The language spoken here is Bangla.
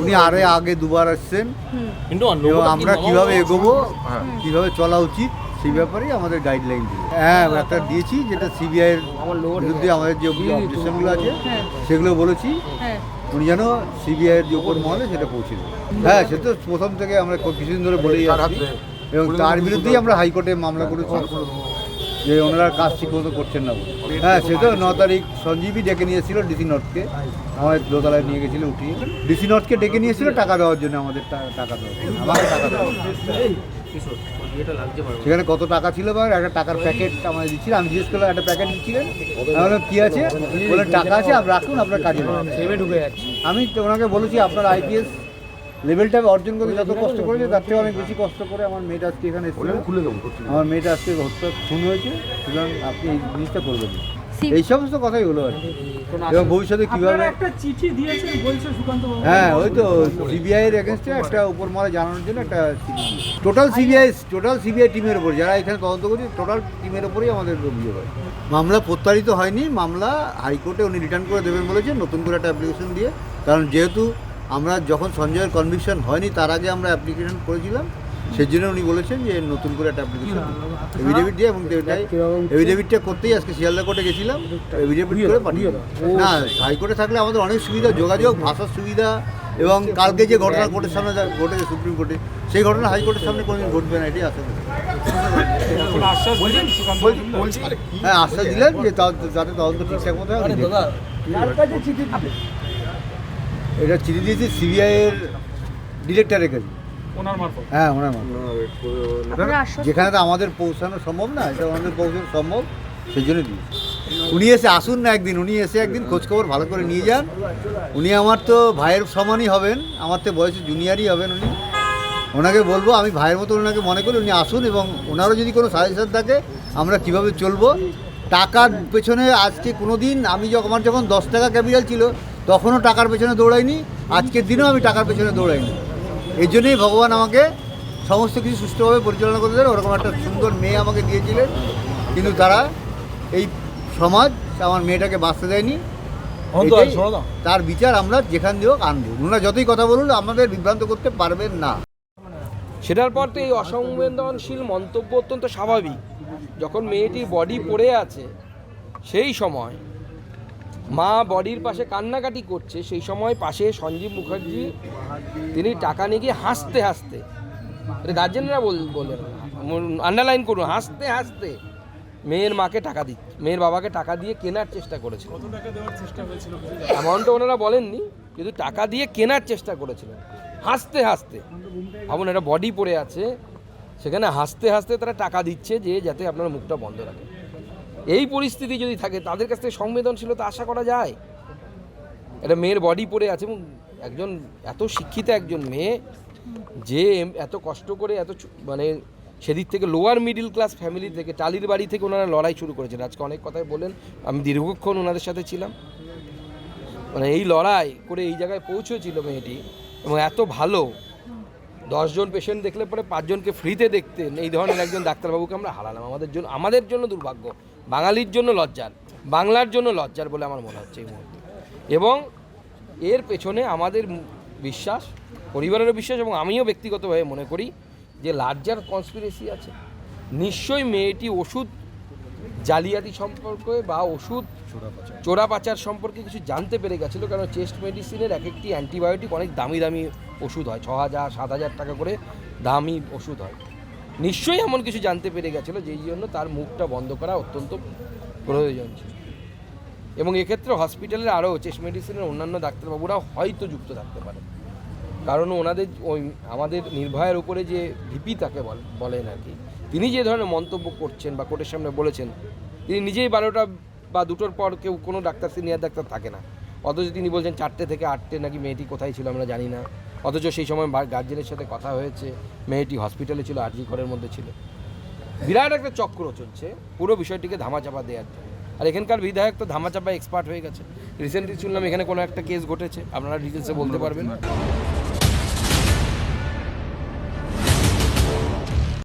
উনি আরে আগে দুবার আসছেন। কিন্তু এবং আমরা কীভাবে এগোবো কীভাবে চলা উচিত সেই ব্যাপারেই আমাদের গাইডলাইন দিল। হ্যাঁ একটা দিয়েছি যেটা সিবিআই এর বিরুদ্ধে আমাদের যে অবজেকশনগুলো আছে সেগুলো বলেছি। হ্যাঁ। উনি যেন সিবিআই এর যে উপর মহলে সেটা পৌঁছে দেন। হ্যাঁ সে তো প্রথম থেকে আমরা কিছুদিন ধরে বলেই আসছি। এবং তার বিরুদ্ধেই আমরা হাইকোর্টে মামলা করেছি। যে ওনারা কাজ ঠিক মতো করছেন না। হ্যাঁ সে তো ন তারিখ সঞ্জীবই ডেকে নিয়েছিল ডিসি নর্থকে। আমাদের দোতলায় নিয়ে গেছিল উঠিয়ে ডিসি নর্থকে ডেকে নিয়েছিল টাকা দেওয়ার জন্য আমাদের টাকা দেওয়ার জন্য। আমাকে টাকা দেওয়ার সেখানে কত টাকা ছিল বা একটা টাকার প্যাকেট আমাদের দিচ্ছিল। আমি জিজ্ঞেস করলাম একটা প্যাকেট দিচ্ছিলেন? আমি কী আছে? বললেন টাকা আছে আপনি রাখুন আপনার কাজে লাগবে। ঢুকে যাচ্ছে। আমি তো ওনাকে বলেছি আপনার আইপিএস লেভেলটা অর্জন করতে যত কষ্ট করেছে তার থেকে অনেক বেশি কষ্ট করে আমার মেয়েটা আজকে এখানে এসেছিল আমার মেয়েটা আজকে হত্যা খুন হয়েছে সুতরাং আপনি এই জিনিসটা করবেন। না। এই সমস্ত কথাই হলো আর কি। এবং ভবিষ্যতে কীভাবে একটা চিঠি দিয়েছেন বলছে সুকান্ত হ্যাঁ ওই তো সিবিআই এর এগেনস্টে একটা উপর মহলে জানানোর জন্য একটা টোটাল সিবিআই টোটাল সিবিআই টিমের উপর যারা এখানে তদন্ত করছে টোটাল টিমের উপরেই আমাদের অভিযোগ হয়। মামলা প্রত্যারিত হয়নি মামলা হাইকোর্টে উনি রিটার্ন করে দেবেন বলেছেন নতুন করে একটা অ্যাপ্লিকেশন দিয়ে। কারণ যেহেতু আমরা যখন সঞ্জয়ের কনভিকশন হয়নি তার আগে আমরা অ্যাপ্লিকেশন করেছিলাম। সেই জন্য উনি বলেছেন যে নতুন করে একটা অ্যাপ্লিকেশন এভিডেভিট দিয়ে এবং এটাই এভিডেভিটটা করতেই আজকে শিয়ালদা কোর্টে গেছিলাম। এভিডেভিট করে পাঠিয়ে। না হাইকোর্টে থাকলে আমাদের অনেক সুবিধা যোগাযোগ ভাষার সুবিধা এবং কালকে যে ঘটনা কোর্টের সামনে ঘটেছে সুপ্রিম কোর্টে সেই ঘটনা হাইকোর্টের সামনে কোনোদিন ঘটবে না এটাই আশা করি। হ্যাঁ আশ্বাস দিলেন যে যাতে তদন্ত ঠিকঠাক মতো হয়। এটা চিঠি দিয়েছি সিবিআই এর ডিরেক্টরের কাছে। ওনার মারফত। হ্যাঁ ওনার মাধ্যমে। যেখানে তো আমাদের পৌঁছানো সম্ভব না এটা আমাদের পৌঁছানো সম্ভব সেই জন্য দিয়েছি। উনি এসে আসুন না একদিন উনি এসে একদিন খোঁজখবর ভালো করে নিয়ে যান। উনি আমার তো ভাইয়ের সমানই হবেন আমার তো বয়সে জুনিয়রই হবেন উনি। ওনাকে বলব আমি ভাইয়ের মতো ওনাকে মনে করি উনি আসুন এবং ওনারও যদি কোনো সাজেশন থাকে আমরা কীভাবে চলবো। টাকার পেছনে আজকে কোনো দিন আমি যখন আমার যখন দশ টাকা ক্যাপিটাল ছিল তখনও টাকার পেছনে দৌড়াইনি আজকের দিনেও আমি টাকার পেছনে দৌড়াইনি। এই জন্যই ভগবান আমাকে সমস্ত কিছু সুষ্ঠুভাবে পরিচালনা করতে দেন ওরকম একটা সুন্দর মেয়ে আমাকে দিয়েছিলেন। কিন্তু তারা এই সমাজ আমার মেয়েটাকে বাঁচতে দেয়নি। তার বিচার আমরা যেখান দিয়েও আনব। ওনারা যতই কথা বলুন আমাদের বিভ্রান্ত করতে পারবেন না। সেটার পর তো এই অসংবেদনশীল মন্তব্য অত্যন্ত স্বাভাবিক। যখন মেয়েটির বডি পড়ে আছে সেই সময় মা বডির পাশে কান্নাকাটি করছে সেই সময় পাশে সঞ্জীব মুখার্জি তিনি টাকা নিয়ে গিয়ে হাসতে হাসতে গার্জেনরা বল বললেন আন্ডারলাইন করুন হাসতে হাসতে মেয়ের মাকে টাকা দিচ্ছে মেয়ের বাবাকে টাকা দিয়ে কেনার চেষ্টা করেছিল। অ্যামাউন্টটা ওনারা বলেননি কিন্তু টাকা দিয়ে কেনার চেষ্টা করেছিলেন হাসতে হাসতে। ভাবুন একটা বডি পড়ে আছে সেখানে হাসতে হাসতে তারা টাকা দিচ্ছে যে যাতে আপনার মুখটা বন্ধ রাখে। এই পরিস্থিতি যদি থাকে, তাদের কাছ থেকে সংবেদনশীলতা আশা করা যায়? একটা মেয়ের বডি পড়ে আছে এবং একজন এত শিক্ষিত একজন মেয়ে, যে এত কষ্ট করে এত মানে সেদিক থেকে লোয়ার মিডিল ক্লাস ফ্যামিলি থেকে, টালির বাড়ি থেকে ওনারা লড়াই শুরু করেছেন। আজকে অনেক কথাই বলেন আমি দীর্ঘক্ষণ ওনাদের সাথে ছিলাম। মানে এই লড়াই করে এই জায়গায় পৌঁছেছিল মেয়েটি এবং এত ভালো দশজন পেশেন্ট দেখলে পরে পাঁচজনকে ফ্রিতে দেখতেন এই ধরনের একজন ডাক্তারবাবুকে আমরা হারালাম। আমাদের জন্য আমাদের জন্য দুর্ভাগ্য। বাঙালির জন্য লজ্জার, বাংলার জন্য লজ্জার বলে আমার মনে হচ্ছে এই মুহূর্তে। এবং এর পেছনে আমাদের বিশ্বাস, পরিবারেরও বিশ্বাস এবং আমিও ব্যক্তিগতভাবে মনে করি যে লার্জার কনস্পিরেসি আছে। নিশ্চয়ই মেয়েটি ওষুধ জালিয়াতি সম্পর্কে বা ওষুধ চোরা পাচার। সম্পর্কে কিছু জানতে পেরে গেছিল কারণ চেস্ট মেডিসিনের এক একটি অ্যান্টিবায়োটিক অনেক দামি দামি ওষুধ হয় ছ হাজার সাত হাজার টাকা করে দামি ওষুধ হয়। নিশ্চয়ই এমন কিছু জানতে পেরে গেছিল, যেই জন্য তার মুখটা বন্ধ করা অত্যন্ত প্রয়োজন ছিল। এবং এক্ষেত্রে হসপিটালের আরও চেস্ট মেডিসিনের অন্যান্য ডাক্তারবাবুরাও হয়তো যুক্ত থাকতে পারে কারণ ওনাদের ওই আমাদের নির্ভয়ের উপরে যে ভিপি তাকে বল- বলেন আর কি, তিনি যে ধরনের মন্তব্য করছেন বা কোর্টের সামনে বলেছেন, তিনি নিজেই বারোটা বা দুটোর পর কেউ কোনো ডাক্তার সিনিয়র ডাক্তার থাকে না। অথচ তিনি বলছেন চারটে থেকে আটটে নাকি মেয়েটি কোথায় ছিল আমরা জানি না। অথচ সেই সময় গার্জেনের সাথে কথা হয়েছে, মেয়েটি হসপিটালে ছিল, আরজি ঘরের মধ্যে ছিল। বিরাট একটা চক্র চলছে, পুরো বিষয়টিকে ধামাচাপা দেওয়ার জন্য। আর এখানকার বিধায়ক তো ধামাচাপা এক্সপার্ট হয়ে গেছে। রিসেন্টলি শুনলাম এখানে কোনো একটা কেস ঘটেছে, আপনারা ডিটেলসে বলতে পারবেন।